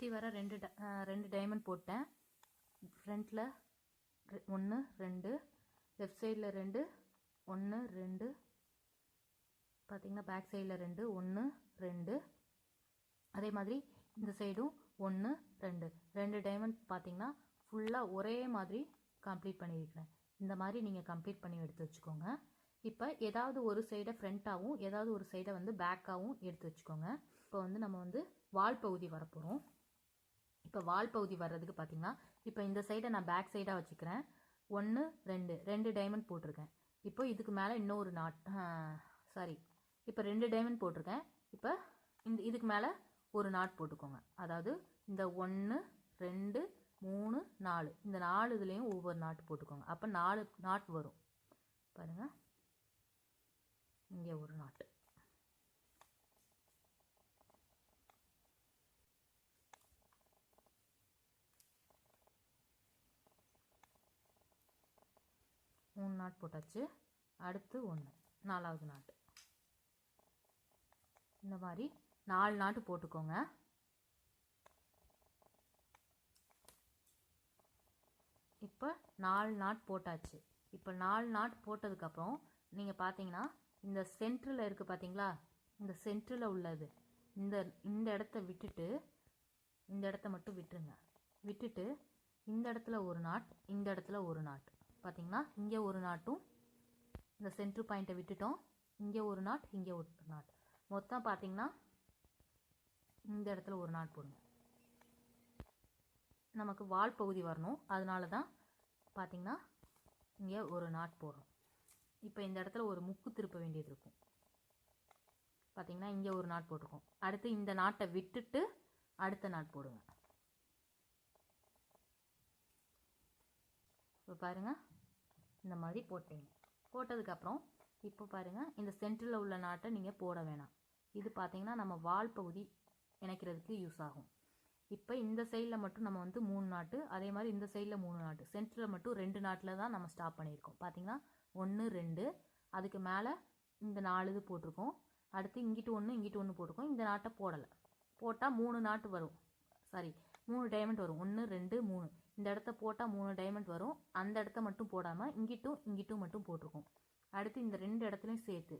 சுற்றி வர ரெண்டு ட- ரெண்டு டைமண்ட் போட்டேன். ஃப்ரண்ட்டில் ஒன்று ரெண்டு. லெஃப்ட் சைடில் ரெண்டு ஒன்று ரெண்டு. பார்த்திங்கன்னா பேக் சைடில் ரெண்டு ஒன்று ரெண்டு. அதே மாதிரி இந்த சைடும் ஒன்று ரெண்டு. ரெண்டு டைமண்ட் பார்த்திங்கன்னா ஃபுல்லாக ஒரே மாதிரி கம்ப்ளீட் பண்ணியிருக்கிறேன். இந்த மாதிரி நீங்கள் கம்ப்ளீட் பண்ணி எடுத்து வச்சுக்கோங்க. இப்போ ஏதாவது ஒரு சைடை ஃப்ரண்ட்டாகவும் ஏதாவது ஒரு சைடை வந்து பேக்காகவும் எடுத்து வச்சுக்கோங்க. இப்போ வந்து நம்ம வந்து வால் பகுதி வரப்போகிறோம் இப்போ வால் பகுதி வர்றதுக்கு பார்த்தீங்கன்னா இப்போ இந்த சைடை நான் பேக் சைடாக வச்சுக்கிறேன். ஒன்று ரெண்டு ரெண்டு டைமண்ட் போட்டிருக்கேன். இப்போ இதுக்கு மேலே இன்னொரு நாட் சாரி இப்போ ரெண்டு டைமண்ட் போட்டிருக்கேன். இப்போ இந்த இதுக்கு மேலே ஒரு நாட் போட்டுக்கோங்க. அதாவது இந்த ஒன்று ரெண்டு மூணு நாலு. இந்த நாலு இதுலேயும் ஒவ்வொரு நாட்டு போட்டுக்கோங்க. அப்போ நாலு நாட் வரும். பாருங்க. இங்கே ஒரு நாட்டு மூணு நாட் போட்டாச்சு. அடுத்து ஒன்று நாலாவது நாட்டு இந்த மாதிரி நாலு நாட்டு போட்டுக்கோங்க. இப்போ நாலு நாட் போட்டாச்சு. இப்போ நாலு நாட் போட்டதுக்கப்புறம் நீங்கள் பார்த்தீங்கன்னா இந்த சென்டரில் இருக்குது பார்த்தீங்களா இந்த சென்டரில் உள்ளது. இந்த இந்த இடத்த விட்டுட்டு இந்த இடத்த மட்டும் விட்டுருங்க. விட்டுட்டு இந்த இடத்துல ஒரு நாட் இந்த இடத்துல ஒரு நாட். பார்த்தீங்கன்னா இங்கே ஒரு நாட்டும் இந்த சென்ட்ரு பாயிண்ட்டை விட்டுட்டோம். இங்கே ஒரு நாட் இங்கே ஒரு நாட். மொத்தம் பார்த்தீங்கன்னா இந்த இடத்துல ஒரு நாட் போடுங்க. நமக்கு வால் பகுதி வரணும். அதனால தான் பார்த்தீங்கன்னா இங்கே ஒரு நாட் போடுறோம். இப்போ இந்த இடத்துல ஒரு முக்கு திருப்ப வேண்டியது இருக்கும். பார்த்தீங்கன்னா இங்கே ஒரு நாட் போட்டிருக்கோம். அடுத்து இந்த நாட்டை விட்டுட்டு அடுத்த நாட் போடுங்க. இப்போ பாருங்கள் இந்த மாதிரி போட்டீங்க. போட்டதுக்கப்புறம் இப்போ பாருங்க இந்த சென்டரில் உள்ள நாட்டை நீங்கள் போட வேணாம். இது பார்த்தீங்கன்னா நம்ம வால் பகுதி இணைக்கிறதுக்கு யூஸ் ஆகும். இப்போ இந்த சைடில் மட்டும் நம்ம வந்து மூணு நாட்டு அதே மாதிரி இந்த சைடில் மூணு நாட்டு. சென்டரில் மட்டும் ரெண்டு நாட்டில் தான் நம்ம ஸ்டாப் பண்ணியிருக்கோம். பார்த்தீங்கன்னா ஒன்று ரெண்டு அதுக்கு மேலே இந்த நாலு இது போட்டிருக்கோம். அடுத்து இங்கிட்டு ஒன்று இங்கிட்டு ஒன்று போட்டிருக்கோம். இந்த நாட்டை போடலை. போட்டால் மூணு நாட்டு வரும். சாரி மூணு டைமண்ட் வரும். ஒன்று ரெண்டு மூணு. இந்த இடத்த போட்டால் மூணு டைமண்ட் வரும். அந்த இடத்த மட்டும் போடாமல் இங்கிட்டும் இங்கிட்டும் மட்டும் போட்டிருக்கோம். அடுத்து இந்த ரெண்டு இடத்துலையும் சேர்த்து.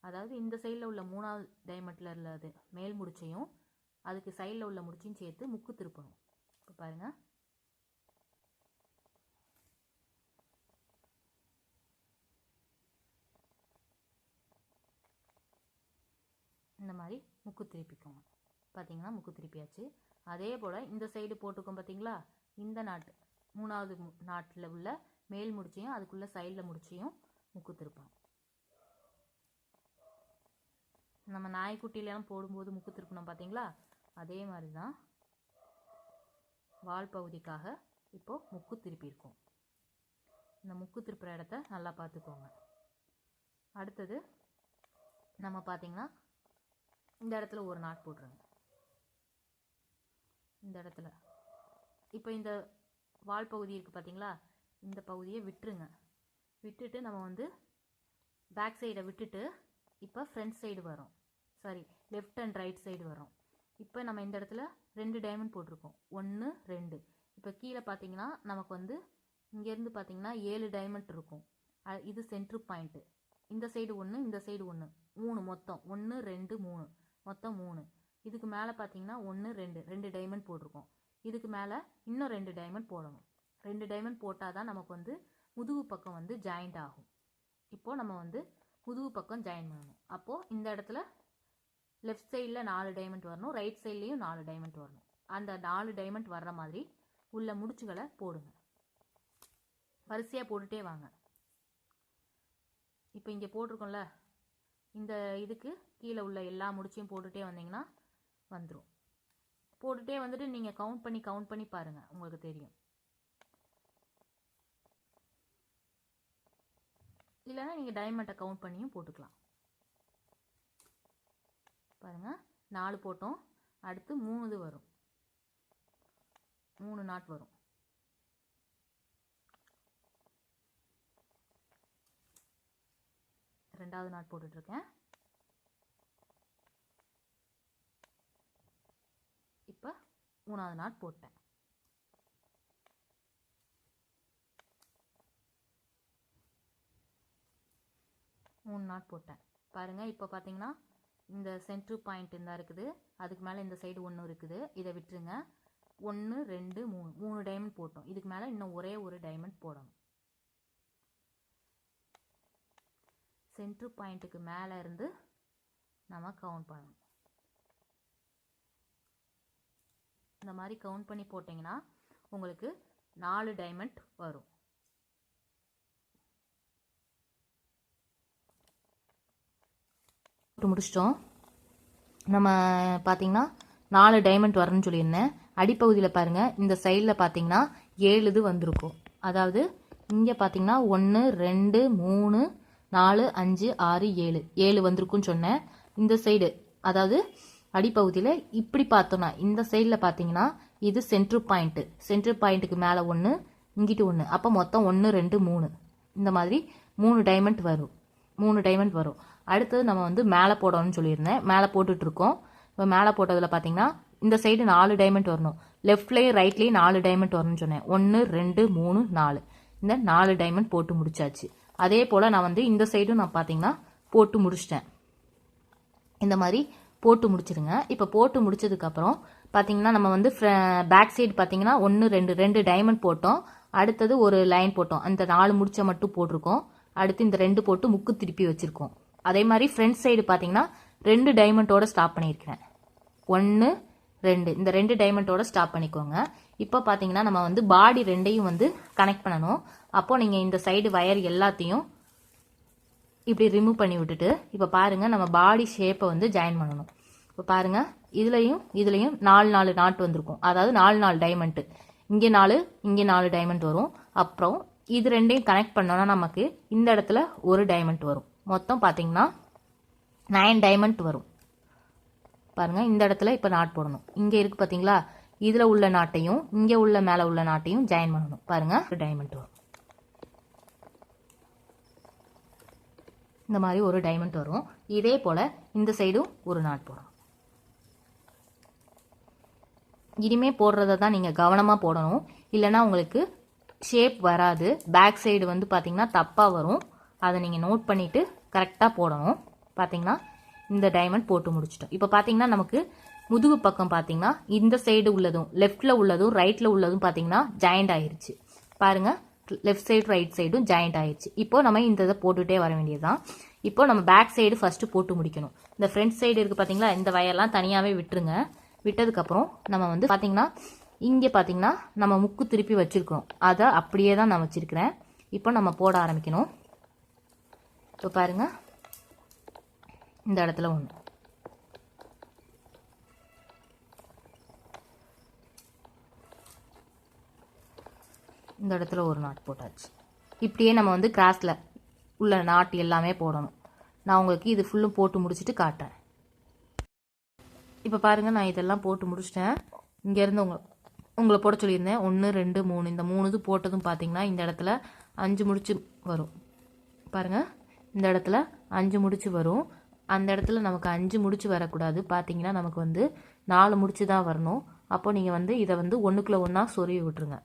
அதாவது இந்த சைடில் உள்ள மூணாவது டைமண்டில் உள்ளது மேல் முடிச்சையும் அதுக்கு சைடில் உள்ள முடிச்சையும் சேர்த்து முக்கு திருப்பணும். இப்போ பாருங்க. இந்த மாதிரி முக்கு திருப்பிக்கோங்க. பார்த்தீங்கன்னா முக்கு திருப்பியாச்சு. அதே போல் இந்த சைடு போட்டுக்கோம் பார்த்தீங்களா இந்த நாட்டு மூணாவது நாட்டில் உள்ள மேல் முடிச்சையும் அதுக்குள்ள சைடில் முடிச்சையும் முக்கு திருப்பணும் நம்ம நாய்க்குட்டிலாம் போடும்போது முக்கு திருப்பணும் பார்த்தீங்களா அதே மாதிரி தான் வால் பகுதிக்காக இப்போ முக்கு திருப்பியிருக்கோம். இந்த முக்கு திருப்புற இடத்த நல்லா பார்த்துக்கோங்க. அடுத்தது நம்ம பார்த்தீங்கன்னா இந்த இடத்துல ஒரு நாட் போட்டுருங்க. இந்த இடத்துல இப்போ இந்த வால் பகுதி இருக்குது பார்த்தீங்களா இந்த பகுதியை விட்டுருங்க. விட்டுட்டு நம்ம வந்து பேக் சைடை விட்டுட்டு இப்போ ஃப்ரண்ட் சைடு வரும். Sorry left and right side வரும். இப்போ நம்ம இந்த இடத்துல ரெண்டு டைமண்ட் போட்டிருக்கோம். ஒன்று ரெண்டு. இப்போ கீழே பார்த்தீங்கன்னா நமக்கு வந்து இங்கேருந்து பார்த்தீங்கன்னா ஏழு டைமண்ட் இருக்கும். அ- இது சென்ட்ரு பாயிண்ட்டு இந்த சைடு ஒன்று இந்த சைடு ஒன்று மூணு மொத்தம். ஒன்று ரெண்டு மூணு. மொத்தம் மூணு. இதுக்கு மேலே பார்த்தீங்கன்னா ஒன்று ரெண்டு. ரெண்டு டைமண்ட் போட்டிருக்கோம். இதுக்கு மேலே இன்னும் ரெண்டு டைமண்ட் போடணும். ரெண்டு டைமண்ட் போட்டால் தான் நமக்கு வந்து முதுகு பக்கம் வந்து ஜாயிண்ட் ஆகும். இப்போது நம்ம வந்து முதுகு பக்கம் ஜாயின் பண்ணணும். அப்போது இந்த இடத்துல லெஃப்ட் சைடில் நாலு டைமண்ட் வரணும். ரைட் சைட்லேயும் நாலு டைமண்ட் வரணும். அந்த நாலு டைமண்ட் வர்ற மாதிரி உள்ள முடிச்சுகளை போடுங்க. வரிசையாக போட்டுட்டே வாங்க. இப்போ இங்கே போட்டிருக்கோம்ல இந்த இதுக்கு கீழே உள்ள எல்லா முடிச்சையும் போட்டுகிட்டே வந்தீங்கன்னா வந்துடும் போட்டுட்டே வந்துட்டு நீங்கள் கவுண்ட் பண்ணி கவுண்ட் பண்ணி பாருங்கள் உங்களுக்கு தெரியும். இல்லைன்னா நீங்கள் டைமண்டை கவுண்ட் பண்ணியும் போட்டுக்கலாம். பாருங்க. நாலு போட்டோம். அடுத்து மூணு இது வரும். மூணு நாட் வரும். ரெண்டாவது நாட் போட்டுட்ருக்கேன் இப்போ மூணாவது நாட் போட்டேன். மூணு நாட் போட்டேன். பாருங்கள் இப்போ பார்த்தீங்கன்னா இந்த சென்ட்ரு பாயிண்ட் இந்த இருக்குது அதுக்கு மேலே இந்த சைடு ஒன்று இருக்குது. இதை விட்டுருங்க. ஒன்று ரெண்டு மூணு. மூணு டைமண்ட் போட்டோம். இதுக்கு மேலே இன்னும் ஒரே ஒரு டைமண்ட் போடணும். சென்ட்ரு பாயிண்ட்டுக்கு மேலே இருந்து நம்ம கவுண்ட் பண்ணணும். இந்த மாதிரி கவுண்ட் பண்ணி போட்டிங்கன்னா உங்களுக்கு நாலு டைமண்ட் வரும். முடிச்சிட்டோம். நம்ம பார்த்தீங்கன்னா நாலு டைமண்ட் வரணும்னு சொல்லியிருந்தேன். அடிப்பகுதியில் பாருங்கள் இந்த சைடில் பார்த்தீங்கன்னா ஏழு இது வந்திருக்கும். அதாவது இங்கே பார்த்தீங்கன்னா ஒன்று ரெண்டு மூணு நாலு அஞ்சு ஆறு ஏழு. ஏழு வந்திருக்குன்னு சொன்னேன். இந்த சைடு அதாவது அடிப்பகுதியில் இப்படி பார்த்தோன்னா இந்த சைடில் பார்த்தீங்கன்னா இது சென்ட்ரு பாயிண்ட்டு சென்ட்ரு பாயிண்ட்டுக்கு மேலே ஒன்று இங்கிட்டு ஒன்று அப்போ மொத்தம் ஒன்று ரெண்டு மூணு. இந்த மாதிரி மூணு டைமண்ட் வரும். மூணு டைமண்ட் வரும். அடுத்தது நம்ம வந்து மேலே போடணும்னு சொல்லியிருந்தேன். மேலே போட்டுட்ருக்கோம். இப்போ மேலே போட்டதில் பார்த்தீங்கன்னா இந்த சைடு நாலு டைமண்ட் வரணும். லெஃப்ட்லேயும் ரைட்லேயும் நாலு டைமண்ட் வரணும்னு சொன்னேன். ஒன்று ரெண்டு மூணு நாலு. இந்த நாலு டைமண்ட் போட்டு முடிச்சாச்சு. அதே போல் நான் வந்து இந்த சைடும் நான் பார்த்தீங்கன்னா போட்டு முடிச்சிட்டேன். இந்த மாதிரி போட்டு முடிச்சிருங்க இப்போ போட்டு முடிச்சதுக்கப்புறம் பார்த்தீங்கன்னா நம்ம வந்து பேக் சைடு பார்த்தீங்கன்னா ஒன்று ரெண்டு ரெண்டு டைமண்ட் போட்டோம். அடுத்தது ஒரு லைன் போட்டோம். அந்த நாலு முடிச்ச மட்டும் போட்டிருக்கோம். அடுத்து இந்த ரெண்டு போட்டு முக்கு திருப்பி வச்சுருக்கோம். அதே மாதிரி ஃப்ரண்ட் சைடு பார்த்தீங்கன்னா ரெண்டு டைமண்டோட ஸ்டாப் பண்ணியிருக்கிறேன். ஒன்று ரெண்டு. இந்த ரெண்டு டைமண்டோட ஸ்டாப் பண்ணிக்கோங்க. இப்போ பார்த்தீங்கன்னா நம்ம வந்து பாடி ரெண்டையும் வந்து கனெக்ட் பண்ணணும். அப்போ நீங்கள் இந்த சைடு வயர் எல்லாத்தையும் இப்படி ரிமூவ் பண்ணி விட்டுட்டு இப்போ பாருங்கள் நம்ம பாடி ஷேப்பை வந்து ஜாயின் பண்ணணும். இப்போ பாருங்க இதுலையும் இதுலையும் நாலு நாலு நாட் வந்திருக்கும். அதாவது நாலு நாலு டைமண்ட்டு இங்கே நாலு இங்கே நாலு டைமண்ட் வரும். அப்புறம் இது ரெண்டையும் கனெக்ட் பண்ணோன்னா நமக்கு இந்த இடத்துல ஒரு டைமண்ட் வரும். மொத்தம் பார்த்தீங்கன்னா நைன் டைமண்ட் வரும். பாருங்கள் இந்த இடத்துல இப்போ நாட் போடணும். இங்கே இருக்குது பார்த்தீங்களா இதில் உள்ள நாட்டையும் இங்கே உள்ள மேலே உள்ள நாட்டையும் ஜாயின் பண்ணணும். பாருங்கள் ஒரு டைமண்ட் வரும். இந்த மாதிரி ஒரு டைமண்ட் வரும். இதே போல் இந்த சைடும் ஒரு நாட் போடணும் இனிமே போடுறத தான் நீங்கள் கவனமாக போடணும். இல்லைன்னா உங்களுக்கு ஷேப் வராது. பேக் சைடு வந்து பார்த்தீங்கன்னா தப்பாக வரும். அதை நீங்கள் நோட் பண்ணிவிட்டு கரெக்டாக போடணும். பார்த்தீங்கன்னா இந்த டைமண்ட் போட்டு முடிச்சிட்டோம். இப்போ பார்த்தீங்கன்னா நமக்கு முதுகு பக்கம் பார்த்தீங்கன்னா இந்த சைடு உள்ளதும் லெஃப்டில் உள்ளதும் ரைட்டில் உள்ளதும் பார்த்தீங்கன்னா ஜாயிண்ட் ஆயிருச்சு. பாருங்கள் லெஃப்ட் சைடு ரைட் சைடும் ஜாயிண்ட் ஆயிருச்சு இப்போ நம்ம இந்த இதை போட்டுகிட்டே வர வேண்டியதுதான். இப்போ நம்ம பேக் சைடு ஃபஸ்ட்டு போட்டு முடிக்கணும். இந்த ஃப்ரண்ட் சைடு இருக்குது பார்த்தீங்களா இந்த வயர்லாம் தனியாகவே விட்டுருங்க. விட்டதுக்கப்புறம் நம்ம வந்து பார்த்தீங்கன்னா இங்கே பார்த்தீங்கன்னா நம்ம முக்கு திருப்பி வச்சுருக்கோம் அதை அப்படியே தான் நான் வச்சுருக்கிறேன். இப்போ நம்ம போட ஆரம்பிக்கணும். இப்போ பாருங்க. இந்த இடத்துல ஒன்று இந்த இடத்துல ஒரு நாட் போட்டாச்சு. இப்படியே நம்ம வந்து கிராஸில் உள்ள நாட் எல்லாமே போடணும். நான் உங்களுக்கு இது ஃபுல்லும் போட்டு முடிச்சுட்டு காட்டுறேன். இப்போ பாருங்கள் நான் இதெல்லாம் போட்டு முடிச்சிட்டேன். இங்கேருந்து உங்களை உங்களை போட சொல்லியிருந்தேன். ஒன்று ரெண்டு மூணு இந்த மூணு இது போட்டதும் பார்த்தீங்கன்னா இந்த இடத்துல அஞ்சு முடிச்சு வரும். பாருங்கள் இந்த இடத்துல அஞ்சு முடிச்சு வரும். அந்த இடத்துல நமக்கு அஞ்சு முடிச்சு வரக்கூடாது. பார்த்தீங்கன்னா நமக்கு வந்து நாலு முடிச்சு தான் வரணும். அப்போ நீங்கள் வந்து இதை வந்து ஒன்றுக்குள்ளே ஒன்றா சொருவி விட்டுருங்க.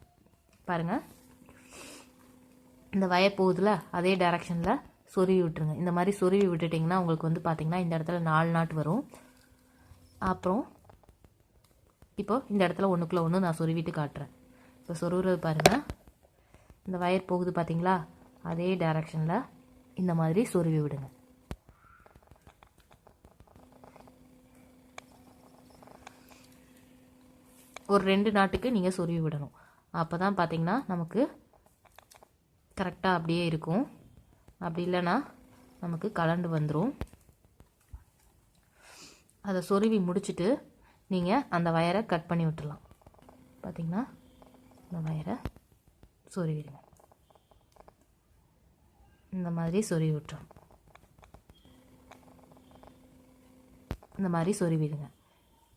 பாருங்கள் இந்த வயர் போகுதுல அதே டைரக்ஷனில் சொருவி விட்டுருங்க. இந்த மாதிரி சொருவி விட்டுட்டிங்கன்னா உங்களுக்கு வந்து பார்த்திங்கன்னா இந்த இடத்துல நாலு நாட் வரும். அப்புறம் இப்போ இந்த இடத்துல ஒன்றுக்குள்ளே ஒன்று நான் சொருவிட்டு காட்டுறேன். இப்போ சொருவுறது பாருங்கள் இந்த வயர் போகுது பார்த்தீங்களா அதே டைரக்ஷனில் இந்த மாதிரி சொருவி விடுங்க. ஒரு ரெண்டு நாட்டுக்கு நீங்கள் சொருவி விடணும். அப்போ தான் பார்த்தீங்கன்னா நமக்கு கரெக்டாக அப்படியே இருக்கும். அப்படி இல்லைன்னா நமக்கு கலண்டு வந்துடும் அதை சொருவி முடிச்சுட்டு நீங்கள் அந்த வயரை கட் பண்ணி விட்டுறலாம். பார்த்திங்கன்னா இந்த வயரை சொருவிடுங்க. இந்த மாதிரி சொருவி விட்டுறோம் இந்த மாதிரி சொருவிடுங்க.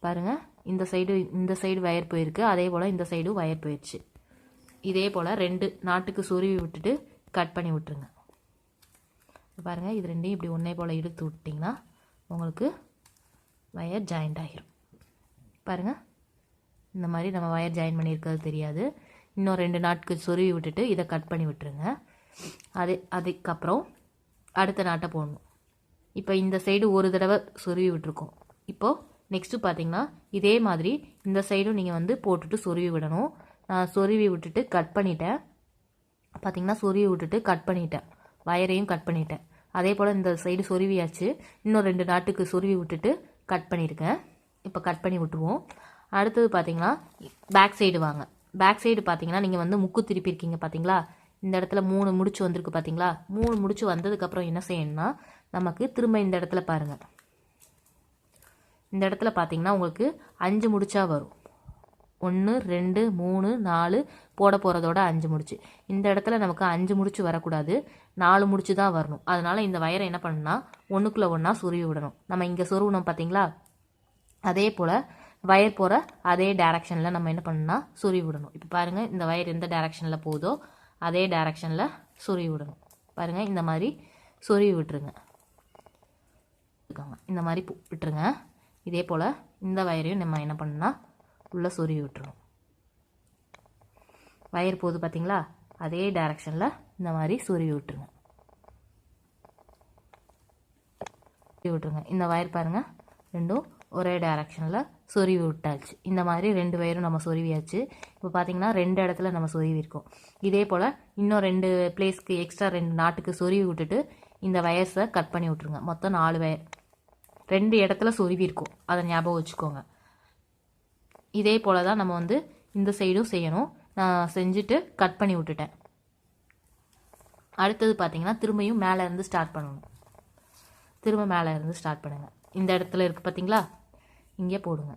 பாருங்கள் இந்த சைடு இந்த சைடு வயர் போயிருக்கு அதே போல் இந்த சைடும் வயர் போயிடுச்சு இதே போல் ரெண்டு நாட்டுக்கு சுருவி விட்டுட்டு கட் பண்ணி விட்டுருங்க. பாருங்கள் இது ரெண்டையும் இப்படி ஒன்றே போல் இழுத்து விட்டிங்கன்னா உங்களுக்கு வயர் ஜாயிண்ட் ஆகிரும். பாருங்கள் இந்த மாதிரி நம்ம வயர் ஜாயின் பண்ணியிருக்கிறது தெரியாது. இன்னும் ரெண்டு நாட்கு சொருவி விட்டுட்டு இதை கட் பண்ணி விட்டுருங்க. அது அதுக்கப்புறம் அடுத்த நாட்டை போடணும். இப்போ இந்த சைடு ஒரு தடவை சொருவி விட்டுருக்கோம். இப்போது நெக்ஸ்ட்டு பார்த்தீங்கன்னா இதே மாதிரி இந்த சைடும் நீங்கள் வந்து போட்டுட்டு சொருவி விடணும். சொருவி விட்டுட்டு கட் பண்ணிட்டேன். பார்த்தீங்கன்னா சொருவி விட்டுட்டு கட் பண்ணிட்டேன். வயரையும் கட் பண்ணிட்டேன். அதே போல் இந்த சைடு சொருவியாச்சு. இன்னும் ரெண்டு நாட்டுக்கு சொருவி விட்டுட்டு கட் பண்ணியிருக்கேன் இப்போ கட் பண்ணி விட்டுருவோம். அடுத்தது பார்த்தீங்கன்னா பேக் சைடு வாங்க. பேக் சைடு பார்த்தீங்கன்னா நீங்கள் வந்து முக்கு திருப்பியிருக்கீங்க பார்த்தீங்களா இந்த இடத்துல மூணு முடிச்சு வந்திருக்கு பார்த்தீங்களா மூணு முடிச்சு வந்ததுக்கப்புறம் என்ன செய்யணும்னா நமக்கு திரும்ப இந்த இடத்துல பாருங்கள் இந்த இடத்துல பார்த்தீங்கன்னா உங்களுக்கு அஞ்சு முடிச்சா வரும். ஒன்று ரெண்டு மூணு நாலு போட போகிறதோட அஞ்சு முடிச்சு. இந்த இடத்துல நமக்கு அஞ்சு முடிச்சு வரக்கூடாது. நாலு முடிச்சு தான் வரணும். அதனால் இந்த வயரை என்ன பண்ணுன்னா ஒன்றுக்குள்ளே ஒன்றா சுருவி விடணும். நம்ம இங்கே சொருவினோம் பார்த்தீங்களா அதே போல் வயர் போகிற அதே டேரக்ஷனில் நம்ம என்ன பண்ணணும்னா சுருவி விடணும். இப்போ பாருங்கள் இந்த வயர் எந்த டேரக்ஷனில் போகுதோ அதே டேரக்ஷனில் சுருவி விடணும். பாருங்கள் இந்த மாதிரி சொருவி விட்டுருங்க. இந்த மாதிரி விட்டுருங்க. இதே போல் இந்த வயரையும் நம்ம என்ன பண்ணணும்னா உள்ளே சொருகி விட்டுறணும் வயர் போகுது பார்த்தீங்களா? அதே டைரக்ஷனில் இந்த மாதிரி சொருவி விட்டுருங்க. விட்டுருங்க. இந்த வயர் பாருங்கள் ரெண்டும் ஒரே டைரக்ஷனில் சொருவி விட்டாச்சு. இந்த மாதிரி ரெண்டு வயரும் நம்ம சொருவியாச்சு இப்போ பார்த்தீங்கன்னா ரெண்டு இடத்துல நம்ம சொருவிருக்கோம் இதே போல் இன்னும் ரெண்டு பிளேஸ்க்கு எக்ஸ்ட்ரா ரெண்டு நாட்டுக்கு சொருவி விட்டுட்டு இந்த வயர்ஸை கட் பண்ணி விட்ருங்க மொத்தம் நாலு வயர். ரெண்டு இடத்துல சொருவி இருக்கும் அதை ஞாபகம் வச்சுக்கோங்க. இதே போல் தான் நம்ம வந்து இந்த சைடும் செய்யணும். நான் செஞ்சுட்டு கட் பண்ணி விட்டுட்டேன். அடுத்தது பார்த்தீங்கன்னா திரும்பியும் மேலே இருந்து ஸ்டார்ட் பண்ணணும். திரும்ப மேலே இருந்து ஸ்டார்ட் பண்ணுங்கள் இந்த இடத்துல இருக்குது பார்த்தீங்களா இங்கே போடுங்க.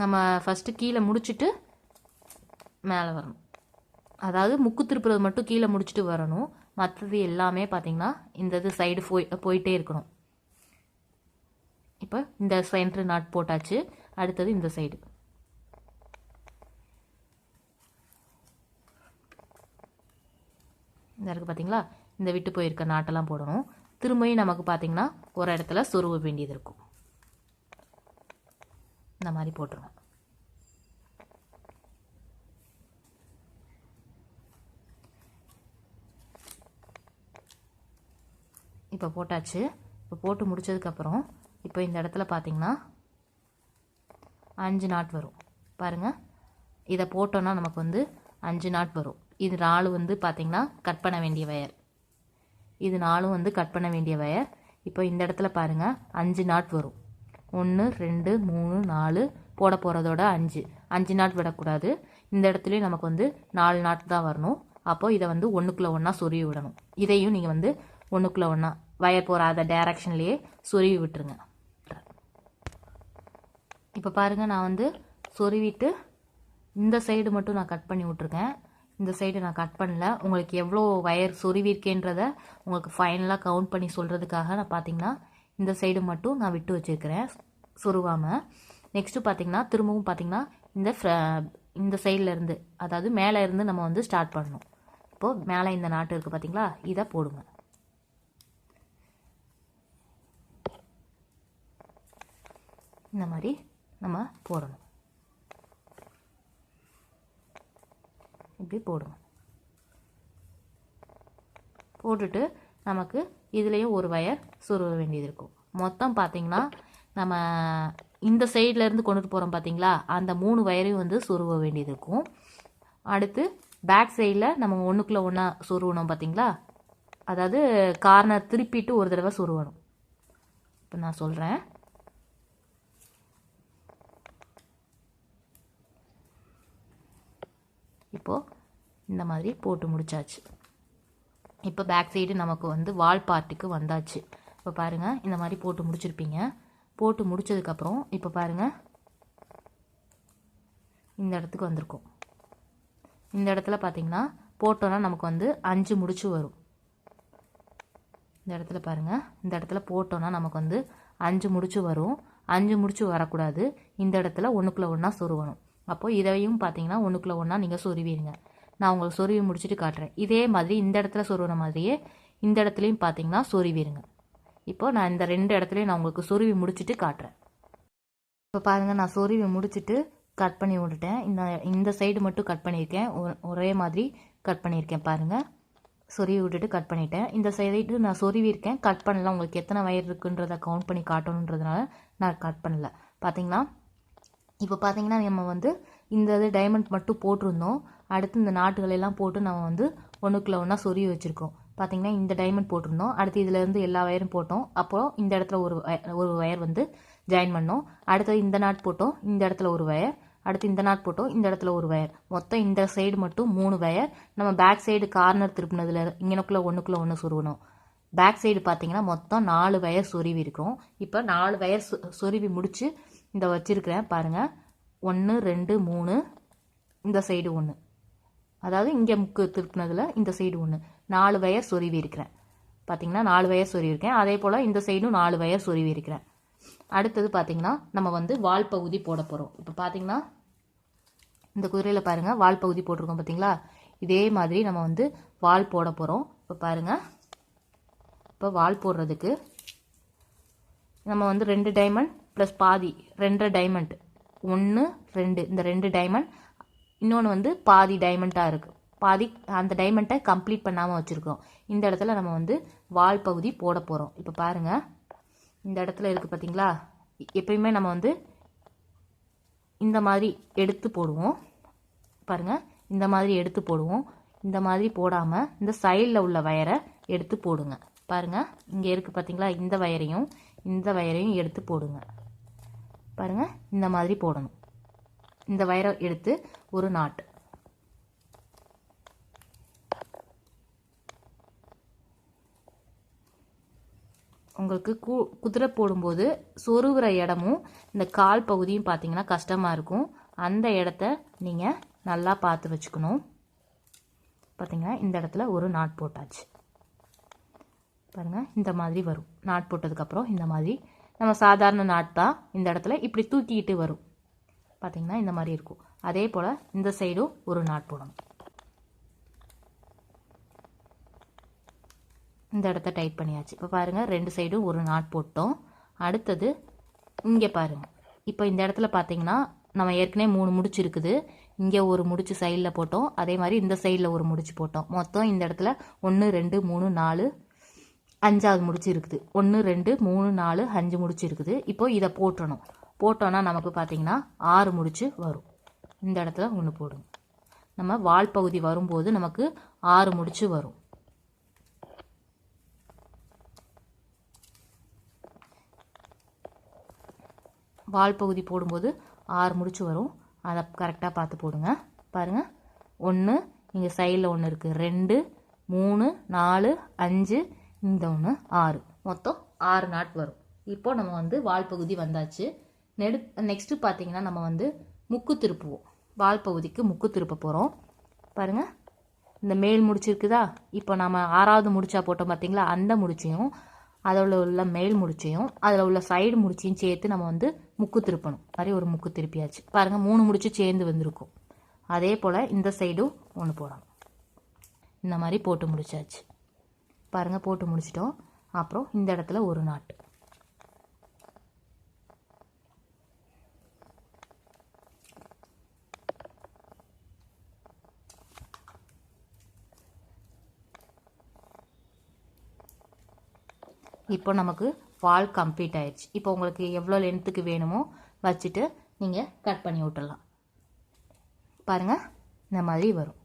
நம்ம ஃபஸ்ட்டு கீழே முடிச்சுட்டு மேலே வரணும். அதாவது முக்கு திருப்புறது மட்டும் கீழே முடிச்சுட்டு வரணும். மற்றது எல்லாமே பார்த்தீங்கன்னா இந்த இது சைடு போய் போயிட்டே இருக்கணும். இப்போ இந்த சென்ட்ரு நாட் போட்டாச்சு. அடுத்தது இந்த சைடு இந்த இருக்குது பார்த்தீங்களா இந்த விட்டு போயிருக்க நாட்டெல்லாம் போடணும். திரும்பியும் நமக்கு பார்த்தீங்கன்னா ஒரு இடத்துல சொருவ வேண்டியது இருக்கும். இந்த மாதிரி போட்டுருவோம் இப்போ போட்டாச்சு. இப்போ போட்டு முடிச்சதுக்கப்புறம் இப்போ இந்த இடத்துல பார்த்தீங்கன்னா அஞ்சு நாட் வரும். பாருங்கள் இதை போட்டோன்னா நமக்கு வந்து அஞ்சு நாட் வரும். இது நாலு வந்து பார்த்திங்கன்னா கட் பண்ண வேண்டிய வயர் இது நாலும் வந்து கட் பண்ண வேண்டிய வயர் இப்போ இந்த இடத்துல பாருங்கள் அஞ்சு நாட் வரும். ஒன்று ரெண்டு மூணு நாலு போட போகிறதோட அஞ்சு. அஞ்சு நாட் விடக்கூடாது. இந்த இடத்துலையும் நமக்கு வந்து நாலு நாட் தான் வரணும். அப்போது இதை வந்து ஒன்றுக்குள்ளே ஒன்றா சொருவி விடணும். இதையும் நீங்கள் வந்து ஒன்றுக்குள்ளே ஒன்றா வயர் போகாத டேரக்ஷன்லேயே டைரக்ஷன்லேயே சொருவி விட்டுருங்க. இப்போ பாருங்கள் நான் வந்து சொருவிட்டு இந்த சைடு மட்டும் நான் கட் பண்ணி விட்ருக்கேன் இந்த சைடு நான் கட் பண்ணல. உங்களுக்கு எவ்வளோ வயர் சொருவிருக்கேன்றத உங்களுக்கு ஃபைனலாக கவுண்ட் பண்ணி சொல்கிறதுக்காக நான் பார்த்தீங்கன்னா இந்த சைடு மட்டும் நான் விட்டு வச்சுருக்கிறேன். சொருவாமல் நெக்ஸ்ட்டு பார்த்தீங்கன்னா திரும்பவும் பார்த்தீங்கன்னா இந்த ஃப்ர- இந்த சைடில் இருந்து அதாவது மேலே இருந்து நம்ம வந்து ஸ்டார்ட் பண்ணணும். இப்போது மேலே இந்த நாட்டு இருக்குது பார்த்தீங்களா இதை போடுங்க. இந்த மாதிரி நம்ம போடணும். இப்படி போடணும். போட்டுட்டு நமக்கு இதுலேயும் ஒரு வயர் சுருவ வேண்டியது இருக்கும். மொத்தம் பார்த்தீங்கன்னா நம்ம இந்த சைடில் இருந்து கொண்டுட்டு போகிறோம் பார்த்தீங்களா அந்த மூணு வயரையும் வந்து சுருவ வேண்டியது இருக்கும். அடுத்து பேக் சைடில் நம்ம ஒன்றுக்குள்ளே ஒன்றா சுருவணும் பார்த்தீங்களா அதாவது கார்னர் திருப்பிட்டு ஒரு தடவை சுருவணும். இப்போ நான் சொல்கிறேன் இப்போது இந்த மாதிரி போட்டு முடிச்சாச்சு. இப்போ பேக் சைடு நமக்கு வந்து வால் பார்ட்டுக்கு வந்தாச்சு. இப்போ பாருங்கள் இந்த மாதிரி போட்டு முடிச்சிருப்பீங்க. போட்டு முடிச்சதுக்கப்புறம் இப்போ பாருங்கள் இந்த இடத்துக்கு வந்திருக்கும். இந்த இடத்துல பார்த்தீங்கன்னா போட்டோன்னா நமக்கு வந்து அஞ்சு முடிச்சு வரும். இந்த இடத்துல பாருங்கள் இந்த இடத்துல போட்டோன்னா நமக்கு வந்து அஞ்சு முடிச்சு வரும். அஞ்சு முடிச்சு வரக்கூடாது. இந்த இடத்துல ஒன்றுக்குள்ளே ஒன்றா சொருவணும் அப்போது இதையும் பார்த்தீங்கன்னா ஒன்றுக்குள்ளே ஒன்றா நீங்கள் சொருவிடுங்க நான் உங்களுக்கு சொருவி முடிச்சுட்டு காட்டுறேன். இதே மாதிரி இந்த இடத்துல சொருவின மாதிரியே இந்த இடத்துலையும் பார்த்தீங்கன்னா சொருவிடுங்க இப்போது நான் இந்த ரெண்டு இடத்துலையும் நான் உங்களுக்கு சொருவி முடிச்சுட்டு காட்டுறேன். இப்போ பாருங்கள் நான் சொருவி முடிச்சுட்டு கட் பண்ணி விட்டுட்டேன். இந்த இந்த சைடு மட்டும் கட் பண்ணியிருக்கேன். ஒ- ஒரே மாதிரி கட் பண்ணியிருக்கேன் பாருங்கள் சொருவி விட்டுட்டு கட் பண்ணிட்டேன். இந்த சைடு நான் சொருவியிருக்கேன். கட் பண்ணல. உங்களுக்கு எத்தனை வயர் இருக்குன்றதை கவுண்ட் பண்ணி காட்டணுன்றதுனால நான் கட் பண்ணல. பார்த்தீங்களா? இப்போ பார்த்தீங்கன்னா நம்ம வந்து இந்த இது டைமண்ட் மட்டும் போட்டிருந்தோம். அடுத்து இந்த நாட்டுகளெல்லாம் போட்டு நம்ம வந்து ஒன்றுக்குள்ள ஒன்றா சொருவி வச்சுருக்கோம். பார்த்தீங்கன்னா இந்த டைமண்ட் போட்டிருந்தோம். அடுத்து இதுலேருந்து எல்லா வயரும் போட்டோம். அப்புறம் இந்த இடத்துல ஒரு ஒரு வயர் வந்து ஜாயின் பண்ணோம். அடுத்தது இந்த நாட் போட்டோம். இந்த இடத்துல ஒரு வயர் அடுத்து இந்த நாட் போட்டோம். இந்த இடத்துல ஒரு வயர் மொத்தம் இந்த சைடு மட்டும் மூணு வயர் நம்ம பேக் சைடு கார்னர் திருப்பினதில் இங்கனக்குள்ளே ஒன்றுக்குள்ள ஒன்று சொருகணும். பேக் சைடு பார்த்தீங்கன்னா மொத்தம் நாலு வயர் சொருவி இருக்கும் இப்போ நாலு வயர் சொ- சொருவி முடித்து இந்த வச்சிருக்கிறேன் பாருங்கள் ஒன்று ரெண்டு மூணு. இந்த சைடு ஒன்று அதாவது இங்கே முக்கு திருப்பினதில் இந்த சைடு ஒன்று நாலு வயர் சொருவி இருக்கிறேன். பார்த்தீங்கன்னா நாலு வயர் சொருவி இருக்கேன். அதே போல் இந்த சைடும் நாலு வயர் சொருவி இருக்கிறேன். அடுத்தது பார்த்தீங்கன்னா நம்ம வந்து வால் பகுதி போட போகிறோம் இப்போ பார்த்தீங்கன்னா இந்த குதிரையில் பாருங்கள் வால் பகுதி போட்டிருக்கோம் பார்த்தீங்களா இதே மாதிரி நம்ம வந்து வால் போட போகிறோம் இப்போ பாருங்கள் இப்போ வால் போடுறதுக்கு நம்ம வந்து ரெண்டு டைமண்ட் ப்ளஸ் பாதி ரெண்டரை டைமண்ட் ஒன்று ரெண்டு. இந்த ரெண்டு டைமண்ட் இன்னொன்று வந்து பாதி டைமண்ட்டாக இருக்குது பாதி அந்த டைமண்ட்டை கம்ப்ளீட் பண்ணாமல் வச்சுருக்கோம். இந்த இடத்துல நம்ம வந்து வால் பகுதி போட போகிறோம் இப்போ பாருங்கள் இந்த இடத்துல இருக்குது பார்த்தீங்களா எப்பயுமே நம்ம வந்து இந்த மாதிரி எடுத்து போடுவோம். பாருங்க. இந்த மாதிரி எடுத்து போடுவோம். இந்த மாதிரி போடாமல் இந்த சைடில் உள்ள வயரை எடுத்து போடுங்க. பாருங்க. இங்கே இருக்குது பார்த்தீங்களா இந்த வயரையும் இந்த வயரையும் எடுத்து போடுங்க. பாருங்க இந்த மாதிரி போடணும். இந்த வயரை எடுத்து ஒரு நாட் உங்களுக்கு கு குதிரை போடும்போது சொருகிற இடமும் இந்த கால் பகுதியும் பார்த்தீங்கன்னா கஷ்டமாக இருக்கும். அந்த இடத்த நீங்கள் நல்லா பார்த்து வச்சுக்கணும். பார்த்தீங்கன்னா இந்த இடத்துல ஒரு நாட் போட்டாச்சு. பாருங்கள் இந்த மாதிரி வரும். நாட் போட்டதுக்கப்புறம் இந்த மாதிரி நம்ம சாதாரண நாட் தான் இந்த இடத்துல இப்படி தூக்கிக்கிட்டு வரும். பார்த்தீங்கன்னா இந்த மாதிரி இருக்கும். அதே போல் இந்த சைடும் ஒரு நாட் போடணும். இந்த இடத்த டைட் பண்ணியாச்சு. இப்போ பாருங்கள் ரெண்டு சைடும் ஒரு நாட் போட்டோம். அடுத்தது இங்கே பாருங்கள் இப்போ இந்த இடத்துல பார்த்தீங்கன்னா நம்ம ஏற்கனவே மூணு முடிச்சு இருக்குது. இங்கே ஒரு முடிச்சு சைடில் போட்டோம். அதே மாதிரி இந்த சைடில் ஒரு முடிச்சு போட்டோம். மொத்தம் இந்த இடத்துல ஒன்று ரெண்டு மூணு நாலு அஞ்சாவது முடிச்சு இருக்குது ஒன்று ரெண்டு மூணு நாலு அஞ்சு முடிச்சு இருக்குது இப்போ இதை போட்டணும். போட்டோன்னா நமக்கு பார்த்தீங்கன்னா ஆறு முடிச்சு வரும். இந்த இடத்துல ஒன்று போடுங்க. நம்ம வால் பகுதி வரும்போது நமக்கு ஆறு முடிச்சு வரும். வால் பகுதி போடும்போது ஆறு முடிச்சு வரும். அதை கரெக்டாக பார்த்து போடுங்க. பாருங்கள் ஒன்று இங்கே சைடில் ஒன்று இருக்குது ரெண்டு மூணு நாலு அஞ்சு இந்த ஒன்று ஆறு. மொத்தம் ஆறு நாட் வரும். இப்போ நம்ம வந்து வால் பகுதி வந்தாச்சு. நெடு நெக்ஸ்ட்டு பார்த்தீங்கன்னா நம்ம வந்து முக்கு திருப்புவோம். வால் பகுதிக்கு முக்கு திருப்ப போகிறோம் பாருங்கள் இந்த மேல் முடிச்சிருக்குதா? இப்போ நம்ம ஆறாவது முடிச்சா போட்டோம் பார்த்தீங்களா அந்த முடிச்சையும் அதில் உள்ள மேல் முடிச்சையும் அதில் உள்ள சைடு முடிச்சையும் சேர்த்து நம்ம வந்து முக்கு திருப்பணும். மாதிரி ஒரு முக்கு திருப்பியாச்சு. பாருங்கள் மூணு முடிச்சு சேர்ந்து வந்திருக்கும். அதே போல் இந்த சைடும் ஒன்று போடணும். இந்த மாதிரி போட்டு முடிச்சாச்சு. பாருங்கள் போட்டு முடிச்சிட்டோம். அப்புறம் இந்த இடத்துல ஒரு நாட்டு. இப்போ நமக்கு வால் கம்ப்ளீட் ஆயிடுச்சு. இப்போ உங்களுக்கு எவ்வளோ லென்த்துக்கு வேணுமோ வச்சுட்டு நீங்கள் கட் பண்ணி விட்டுடலாம் பாருங்கள் இந்த மாதிரி வரும்.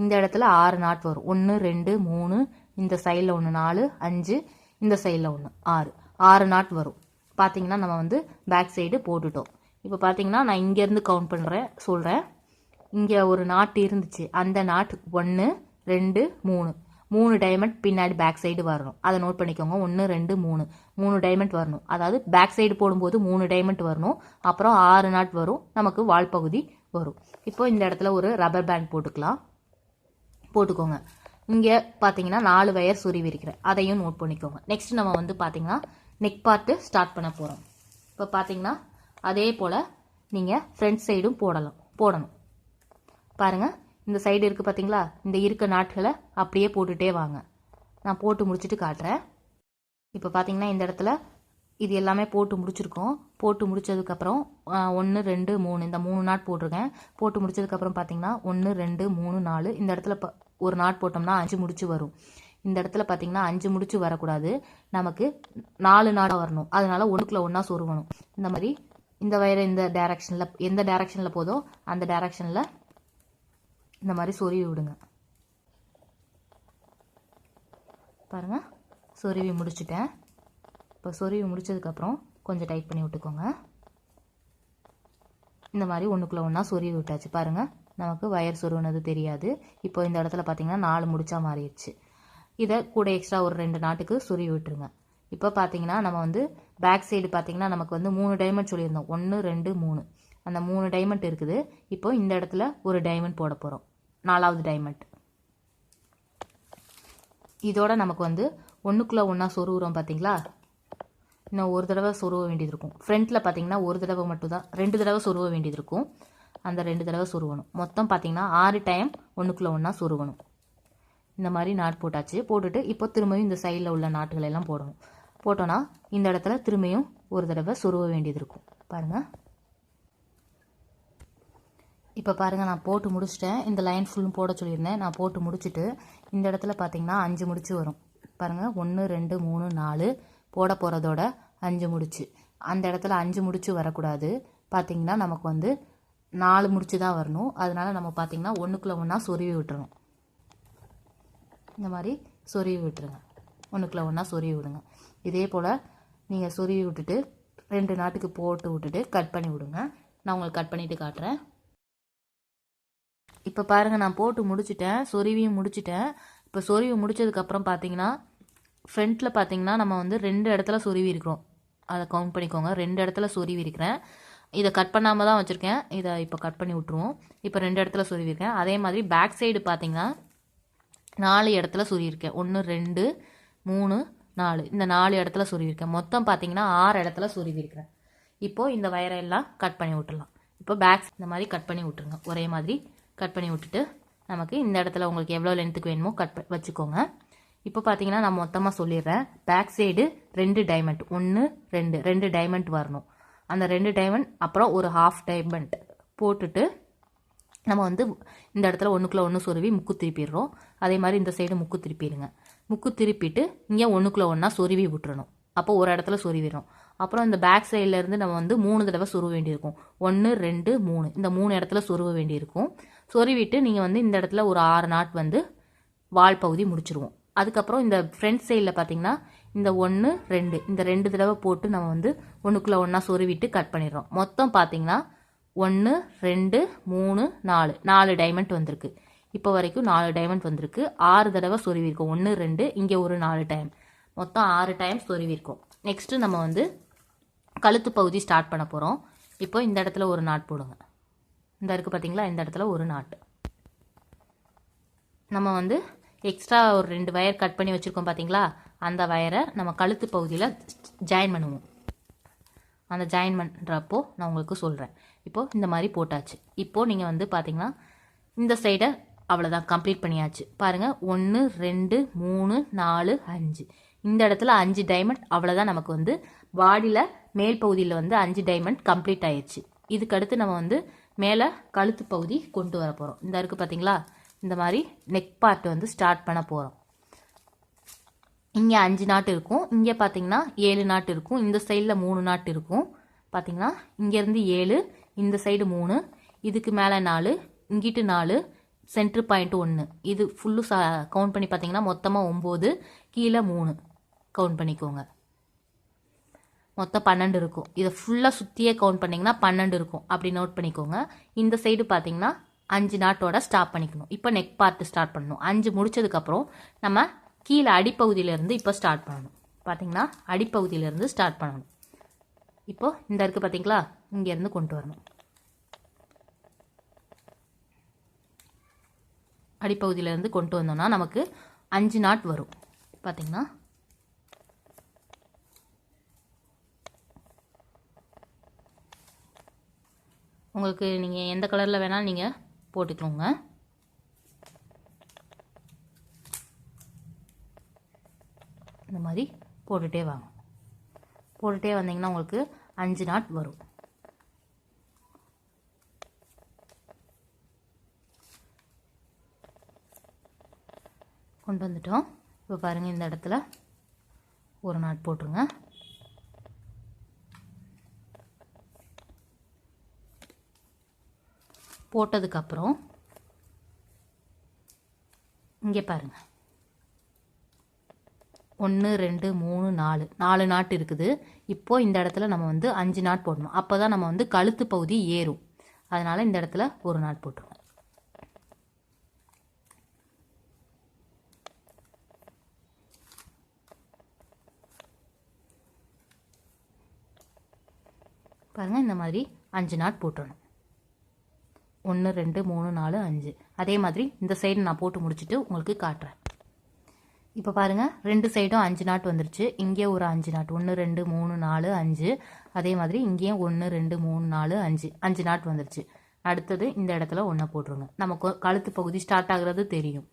இந்த இடத்துல ஆறு நாட் வரும். ஒன்று ரெண்டு மூணு இந்த சைடில் ஒன்று நாலு அஞ்சு இந்த சைடில் ஒன்று ஆறு. ஆறு நாட் வரும். பார்த்தீங்கன்னா நம்ம வந்து பேக் சைடு போட்டுட்டோம். இப்போ பார்த்தீங்கன்னா நான் இங்கேருந்து கவுண்ட் பண்ணுறேன் சொல்கிறேன் இங்கே ஒரு நாட்டு இருந்துச்சு. அந்த நாட் ஒன்று ரெண்டு மூணு. மூணு டைமண்ட் பின்னாடி பேக் சைடு வரணும். அதை நோட் பண்ணிக்கோங்க. ஒன்று ரெண்டு மூணு. மூணு டைமண்ட் வரணும். அதாவது பேக் சைடு போடும்போது மூணு டைமண்ட் வரணும். அப்புறம் ஆறு நாட் வரும். நமக்கு வால் பகுதி வரும். இப்போ இந்த இடத்துல ஒரு ரப்பர் பேண்ட் போட்டுக்கலாம். போட்டுக்கோங்க. இங்கே பார்த்தீங்கன்னா நாலு வயர் சுருவி இருக்கிறேன். அதையும் நோட் பண்ணிக்கோங்க. நெக்ஸ்ட் நம்ம வந்து பார்த்தீங்கன்னா நெக் பார்ட்டு ஸ்டார்ட் பண்ண போகிறோம் இப்போ பார்த்தீங்கன்னா அதே போல் நீங்கள் ஃப்ரண்ட் சைடும் போடலாம். போடணும். பாருங்கள் இந்த சைடு இருக்குது பார்த்தீங்களா இந்த இருக்க நாட்களை அப்படியே போட்டுகிட்டே வாங்க. நான் போட்டு முடிச்சுட்டு காட்டுறேன். இப்போ பார்த்தீங்கன்னா இந்த இடத்துல இது எல்லாமே போட்டு முடிச்சிருக்கோம். போட்டு முடிச்சதுக்கப்புறம் ஒன்று ரெண்டு மூணு இந்த மூணு நாட் போட்டிருக்கேன். போட்டு முடிச்சதுக்கப்புறம் பார்த்தீங்கன்னா ஒன்று ரெண்டு மூணு நாலு இந்த இடத்துல ப- ஒரு நாட் போட்டோம்னா அஞ்சு முடிச்சு வரும். இந்த இடத்துல பார்த்தீங்கன்னா அஞ்சு முடிச்சு வரக்கூடாது. நமக்கு நாலு நாடாக வரணும். அதனால ஒன்றுக்குள்ள ஒன்றா சொருகணும். இந்த மாதிரி இந்த வயரை இந்த டைரக்ஷனில் எந்த டைரக்ஷனில் போதோ அந்த டைரக்ஷனில் இந்த மாதிரி சொருவி விடுங்க. பாருங்கள் சொருவி முடிச்சுட்டேன். இப்போ சொருவி முடிச்சதுக்கப்புறம் கொஞ்சம் டைட் பண்ணி விட்டுக்கோங்க. இந்த மாதிரி ஒன்றுக்குள்ள ஒன்றா சொருவி விட்டாச்சு. பாருங்கள் நமக்கு வயர் சொருவினது தெரியாது. இப்போ இந்த இடத்துல பார்த்தீங்கன்னா நாலு முடிச்சா மாறிடுச்சு. இதை கூட எக்ஸ்ட்ரா ஒரு ரெண்டு நாட்டுக்கு சுருவி விட்டுருங்க. இப்போ பார்த்தீங்கன்னா நம்ம வந்து பேக் சைடு பார்த்தீங்கன்னா நமக்கு வந்து மூணு டைமண்ட் சொல்லியிருந்தோம். ஒன்று ரெண்டு மூணு. அந்த மூணு டைமண்ட் இருக்குது. இப்போ இந்த இடத்துல ஒரு டைமண்ட் போட போகிறோம் நாலாவது டைமண்ட் இதோட நமக்கு வந்து ஒன்றுக்குள்ளே ஒன்றா சொருகுறோம் பார்த்தீங்களா இன்னும் ஒரு தடவை சொருவ வேண்டியது இருக்கும். ஃப்ரண்ட்டில் பார்த்தீங்கன்னா ஒரு தடவை மட்டும் தான் ரெண்டு தடவை சொருவ வேண்டியது இருக்கும். அந்த ரெண்டு தடவை சுருவணும் மொத்தம் பார்த்தீங்கன்னா ஆறு டைம் ஒன்றுக்குள்ளே ஒன்றா சுருகணும். இந்த மாதிரி நாட் போட்டாச்சு. போட்டுட்டு இப்போ திரும்பியும் இந்த சைடில் உள்ள நாட்டுகள் எல்லாம் போடணும். போட்டோன்னா இந்த இடத்துல திரும்பியும் ஒரு தடவை சொருவ வேண்டியது இருக்கும். பாருங்கள் இப்போ பாருங்கள் நான் போட்டு முடிச்சிட்டேன். இந்த லைன் ஃபுல்லும் போட சொல்லியிருந்தேன். நான் போட்டு முடிச்சுட்டு இந்த இடத்துல பார்த்தீங்கன்னா அஞ்சு முடிச்சு வரும். பாருங்கள் ஒன்று ரெண்டு மூணு நாலு போட போகிறதோட அஞ்சு முடிச்சு. அந்த இடத்துல அஞ்சு முடிச்சு வரக்கூடாது. பார்த்தீங்கன்னா நமக்கு வந்து நாலு முடிச்சு தான் வரணும். அதனால் நம்ம பார்த்தீங்கன்னா ஒன்றுக்குள்ளே ஒன்றா சொருவி விட்டுறணும். இந்த மாதிரி சொருவி விட்டுருங்க. ஒன்றுக்குள்ள ஒன்றா சொருவி விடுங்க. இதே போல் நீங்கள் சொருவி விட்டுட்டு ரெண்டு நாட்டுக்கு போட்டு விட்டுட்டு கட் பண்ணி விடுங்க. நான் உங்களுக்கு கட் பண்ணிவிட்டு காட்டுறேன். இப்போ பாருங்கள் நான் போட்டு முடிச்சிட்டேன். சொருவியும் முடிச்சிட்டேன். இப்போ சொருவி முடிச்சதுக்கப்புறம் பார்த்தீங்கன்னா ஃப்ரண்ட்டில் பார்த்தீங்கன்னா நம்ம வந்து ரெண்டு இடத்துல சொருவி இருக்கிறோம். அதை கவுண்ட் பண்ணிக்கோங்க. ரெண்டு இடத்துல சொருவி இருக்கிறேன். இதை கட் பண்ணாமல் தான் வச்சுருக்கேன். இதை இப்போ கட் பண்ணி விட்ருவோம் இப்போ ரெண்டு இடத்துல சொருவி அதே மாதிரி பேக் சைடு பார்த்தீங்கன்னா நாலு இடத்துல சொருகியிருக்கேன் ஒன்று ரெண்டு மூணு நாலு. இந்த நாலு இடத்துல சொருவிருக்கேன் மொத்தம் பார்த்தீங்கன்னா ஆறு இடத்துல சொருவிருக்கிறேன் இப்போது இந்த வயரை எல்லாம் கட் பண்ணி விட்டுடலாம் இப்போ பேக்ஸ் இந்த மாதிரி கட் பண்ணி விட்டுருங்க. ஒரே மாதிரி கட் பண்ணி விட்டுட்டு நமக்கு இந்த இடத்துல உங்களுக்கு எவ்வளோ லென்த்துக்கு வேணுமோ கட் வச்சுக்கோங்க. இப்போ பார்த்தீங்கன்னா நான் மொத்தமாக சொல்லிடுறேன். பேக் சைடு ரெண்டு டைமண்ட் ஒன்று ரெண்டு. ரெண்டு டைமண்ட் வரணும். அந்த ரெண்டு டைமண்ட் அப்புறம் ஒரு ஹாஃப் டைமண்ட் போட்டுட்டு நம்ம வந்து இந்த இடத்துல ஒன்றுக்குள்ளே ஒன்று சொருவி முக்கு திருப்பிடுறோம். அதே மாதிரி இந்த சைடு முக்கு திருப்பிடுங்க. முக்கு திருப்பிட்டு இங்கே ஒன்றுக்குள்ளே ஒன்றா சொருவி விட்டுறணும். அப்போ ஒரு இடத்துல சொருவிடும். அப்புறம் இந்த பேக் சைட்லேருந்து நம்ம வந்து மூணு தடவை சொருவ வேண்டியிருக்கும். ஒன்று ரெண்டு மூணு. இந்த மூணு இடத்துல சொருவ வேண்டியிருக்கும். சொருவிட்டு நீங்கள் வந்து இந்த இடத்துல ஒரு ஆறு நாட் வந்து வால் பகுதி முடிச்சிருவோம். அதுக்கப்புறம் இந்த ஃப்ரண்ட் சைடில் பார்த்தீங்கன்னா இந்த ஒன்று ரெண்டு. இந்த ரெண்டு தடவை போட்டு நம்ம வந்து ஒன்றுக்குள்ளே ஒன்றா சொருவிட்டு கட் பண்ணிடுறோம். மொத்தம் பார்த்தீங்கன்னா ஒன்று ரெண்டு மூணு நாலு. நாலு டைமண்ட் வந்திருக்கு. இப்போ வரைக்கும் நாலு டைமண்ட் வந்திருக்கு. ஆறு தடவை சொருவிருக்கோம் ஒன்று ரெண்டு இங்கே ஒரு நாலு டைம் மொத்தம் ஆறு டைம் சொருவிருக்கோம் நெக்ஸ்ட்டு நம்ம வந்து கழுத்து பகுதி ஸ்டார்ட் பண்ண போகிறோம் இப்போ இந்த இடத்துல ஒரு நாட் போடுங்க. இந்த இருக்குது பார்த்தீங்களா இந்த இடத்துல ஒரு நாட்டு நம்ம வந்து எக்ஸ்ட்ரா ஒரு ரெண்டு வயர் கட் பண்ணி வச்சுருக்கோம் பார்த்தீங்களா அந்த வயரை நம்ம கழுத்து பகுதியில் ஜாயின் பண்ணுவோம். அந்த ஜாயின் பண்ணுறப்போ நான் உங்களுக்கு சொல்கிறேன் இப்போது இந்த மாதிரி போட்டாச்சு. இப்போது நீங்கள் வந்து பார்த்தீங்கன்னா இந்த சைடை அவ்வளோதான் கம்ப்ளீட் பண்ணியாச்சு. பாருங்கள் ஒன்று ரெண்டு மூணு நாலு அஞ்சு. இந்த இடத்துல அஞ்சு டைமண்ட் அவ்வளோதான் நமக்கு வந்து பாடியில் மேல் பகுதியில் வந்து அஞ்சு டைமண்ட் கம்ப்ளீட் ஆயிடுச்சு இதுக்கு அடுத்து நம்ம வந்து மேலே கழுத்து பகுதி கொண்டு வர போகிறோம் இந்த இருக்குது பார்த்தீங்களா இந்த மாதிரி நெக் பார்ட் வந்து ஸ்டார்ட் பண்ண போகிறோம் இங்கே அஞ்சு நாட்டு இருக்கும். இங்கே பார்த்தீங்கன்னா ஏழு நாட்டு இருக்கும். இந்த சைடில் மூணு நாட்டு இருக்கும். பார்த்தீங்கன்னா இங்கேருந்து ஏழு இந்த சைடு மூணு இதுக்கு மேலே நாலு இங்கிட்டு நாலு சென்ட்ரு பாயிண்ட் ஒன்று இது ஃபுல்லு சா கவுண்ட் பண்ணி பார்த்தீங்கன்னா மொத்தமாக ஒம்பது கீழே மூணு. கவுண்ட் பண்ணிக்கோங்க. மொத்தம் பன்னெண்டு இருக்கும். இதை ஃபுல்லாக சுற்றியே கவுண்ட் பண்ணிங்கன்னா பன்னெண்டு இருக்கும். அப்படி நோட் பண்ணிக்கோங்க. இந்த சைடு பார்த்தீங்கன்னா அஞ்சு நாட்டோட ஸ்டாப் பண்ணிக்கணும். இப்போ நெக் பார்ட் ஸ்டார்ட் பண்ணணும். அஞ்சு முடிச்சதுக்கப்புறம் நம்ம கீழே அடிப்பகுதியிலேருந்து இப்போ ஸ்டார்ட் பண்ணணும். பார்த்தீங்கன்னா அடிப்பகுதியிலேருந்து ஸ்டார்ட் பண்ணணும். இப்போ இந்த இருக்குது பார்த்தீங்களா இங்கேருந்து கொண்டு வரணும். அடிப்பகுதியிலேருந்து கொண்டு வந்தோம்னா நமக்கு அஞ்சு நாட் வரும். பார்த்தீங்கன்னா உங்களுக்கு நீங்கள் எந்த கலரில் வேணாலும் நீங்கள் போட்டுக்கோங்க. இந்த மாதிரி போட்டுகிட்டே வாங்க. போட்டுகிட்டே வந்தீங்கன்னா உங்களுக்கு அஞ்சு நாட் வரும். கொண்டு வந்துட்டோம். இப்போ பாருங்கள் இந்த இடத்துல ஒரு நாட் போட்டுருங்க. போட்டதுக்கப்புறம் இங்கே பாருங்கள் ஒன்று ரெண்டு மூணு நாலு. நாலு நாட்டு இருக்குது. இப்போது இந்த இடத்துல நம்ம வந்து அஞ்சு நாட் போடணும். அப்போ தான் நம்ம வந்து கழுத்து பகுதி ஏறும். அதனால் இந்த இடத்துல ஒரு நாட் போட்டுருவோம். பாருங்கள் இந்த மாதிரி அஞ்சு நாட் போட்டுடணும் ஒன்று ரெண்டு மூணு நாலு அஞ்சு. அதே மாதிரி இந்த சைடு நான் போட்டு முடிச்சுட்டு உங்களுக்கு காட்டுறேன். இப்போ பாருங்கள் ரெண்டு சைடும் அஞ்சு நாட் வந்துருச்சு. இங்கே ஒரு அஞ்சு நாட் ஒன்று ரெண்டு மூணு நாலு அஞ்சு. அதே மாதிரி இங்கேயும் ஒன்று ரெண்டு மூணு நாலு அஞ்சு அஞ்சு நாட் வந்துருச்சு. அடுத்தது இந்த இடத்துல ஒன்றை போட்டுருங்க. நமக்கு கழுத்து பகுதி ஸ்டார்ட் ஆகுறது தெரியும்.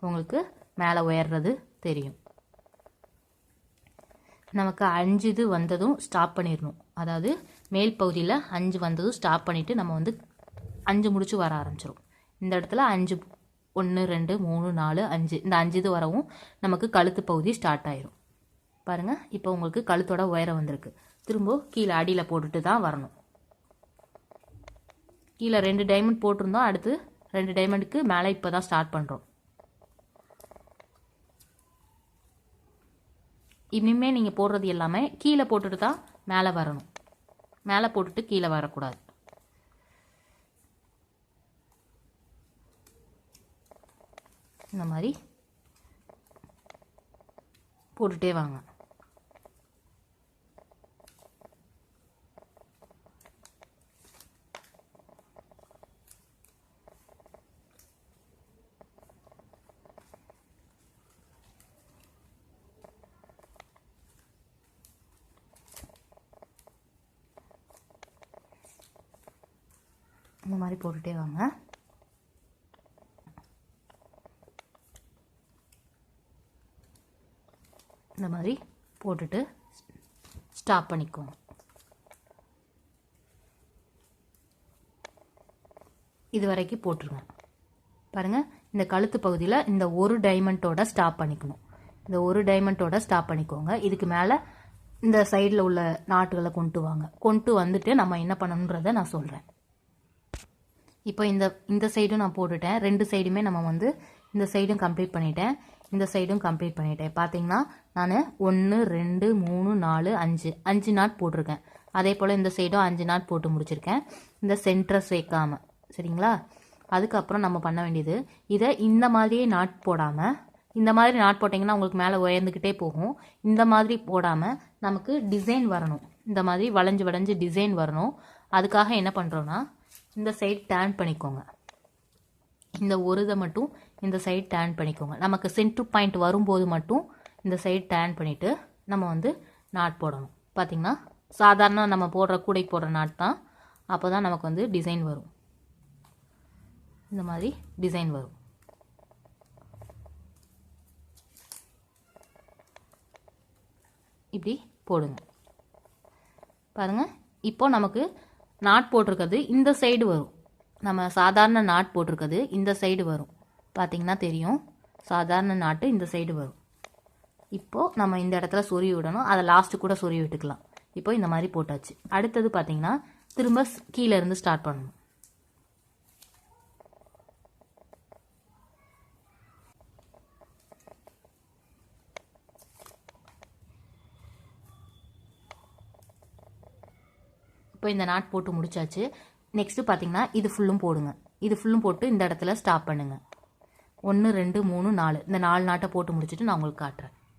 உங்களுக்கு மேலே உயர்றது தெரியும். நமக்கு அஞ்சு இது வந்ததும் ஸ்டாப் பண்ணிடணும். அதாவது மேல் பகுதியில் அஞ்சு வந்ததும் ஸ்டாப் பண்ணிவிட்டு நம்ம வந்து அஞ்சு முடிச்சு வர ஆரம்பிச்சிடும் இந்த இடத்துல அஞ்சு ஒன்று ரெண்டு மூணு நாலு அஞ்சு. இந்த அஞ்சு இது வரவும் நமக்கு கழுத்து பகுதி ஸ்டார்ட் ஆயிரும். பாருங்கள் இப்போ உங்களுக்கு கழுத்தோட உயரம் வந்திருக்கு. திரும்ப கீழே அடியில் போட்டுட்டு தான் வரணும். கீழே ரெண்டு டைமண்ட் போட்டிருந்தோம் அடுத்து ரெண்டு டைமண்டுக்கு மேலே இப்போ தான் ஸ்டார்ட் பண்ணுறோம் இனிமே நீங்கள் போடுறது எல்லாமே கீழே போட்டுட்டு தான் மேலே வரணும். மேலே போட்டுட்டு கீழே வரக்கூடாது. இந்த மாதிரி போட்டுட்டே வாங்க. இந்த மாதிரி போட்டுகிட்டே வாங்க. இந்த மாதிரி போட்டுட்டு ஸ்டாப் பண்ணிக்கோங்க. இது வரைக்கும் போட்டுருங்க. பாருங்கள் இந்த கழுத்து பகுதியில் இந்த ஒரு டைமண்டோட ஸ்டாப் பண்ணிக்கணும். இந்த ஒரு டைமண்டோட ஸ்டாப் பண்ணிக்கோங்க. இதுக்கு மேலே இந்த சைடில் உள்ள நாட்டுகளை கொண்டு வாங்க. கொண்டு வந்துட்டு நம்ம என்ன பண்ணணுன்றதை நான் சொல்கிறேன் இப்போ இந்த இந்த சைடும் நான் போட்டுட்டேன். ரெண்டு சைடுமே நம்ம வந்து இந்த சைடும் கம்ப்ளீட் பண்ணிட்டேன். இந்த சைடும் கம்ப்ளீட் பண்ணிட்டேன். பார்த்தீங்கன்னா நான் ஒன்று ரெண்டு மூணு நாலு அஞ்சு. அஞ்சு நாட் போட்டிருக்கேன். அதே போல் இந்த சைடும் அஞ்சு நாட் போட்டு முடிச்சிருக்கேன். இந்த சென்டரை சேர்க்காமல் சரிங்களா? அதுக்கப்புறம் நம்ம பண்ண வேண்டியது இதை இந்த மாதிரியே நாட் போடாமல் இந்த மாதிரி நாட் போட்டிங்கன்னா உங்களுக்கு மேலே உயர்ந்துக்கிட்டே போகும். இந்த மாதிரி போடாமல் நமக்கு டிசைன் வரணும். இந்த மாதிரி வளைஞ்சு வளைஞ்சு டிசைன் வரணும். அதுக்காக என்ன பண்ணுறோன்னா இந்த சைடு டேர்ன் பண்ணிக்கோங்க. இந்த ஒரு இதை மட்டும் இந்த சைடு டேர்ன் பண்ணிக்கோங்க. நமக்கு சென்ட்ரு பாயிண்ட் வரும்போது மட்டும் இந்த சைடு டேர்ன் பண்ணிவிட்டு நம்ம வந்து நாட் போடணும். பார்த்திங்கன்னா சாதாரண நம்ம போடுற கூடை போடுற நாட் தான். அப்போ தான் நமக்கு வந்து டிசைன் வரும். இந்த மாதிரி டிசைன் வரும். இப்படி போடுங்க. பாருங்கள் இப்போ நமக்கு நாட் போட்டிருக்கிறது இந்த சைடு வரும். நம்ம சாதாரண நாட் போட்டிருக்கிறது இந்த சைடு வரும். பார்த்திங்கன்னா தெரியும். சாதாரண நாட்டு இந்த சைடு வரும். இப்போது நம்ம இந்த இடத்துல சொறி விடணும். அதை லாஸ்ட்டு கூட சொறி விட்டுக்கலாம். இப்போ இந்த மாதிரி போட்டாச்சு. அடுத்தது பார்த்திங்கன்னா திரும்ப கீழே இருந்து ஸ்டார்ட் பண்ணணும். இப்போ இந்த நாட் போட்டு முடிச்சாச்சு. நெக்ஸ்ட்டு பார்த்தீங்கன்னா இது ஃபுல்லும் போடுங்க. இது ஃபுல்லும் போட்டு இந்த இடத்துல ஸ்டாப் பண்ணுங்கள் ஒன்று ரெண்டு மூணு நாலு. இந்த நாலு நாட்டை போட்டு முடிச்சுட்டு நான் உங்களுக்கு காட்டுறேன்.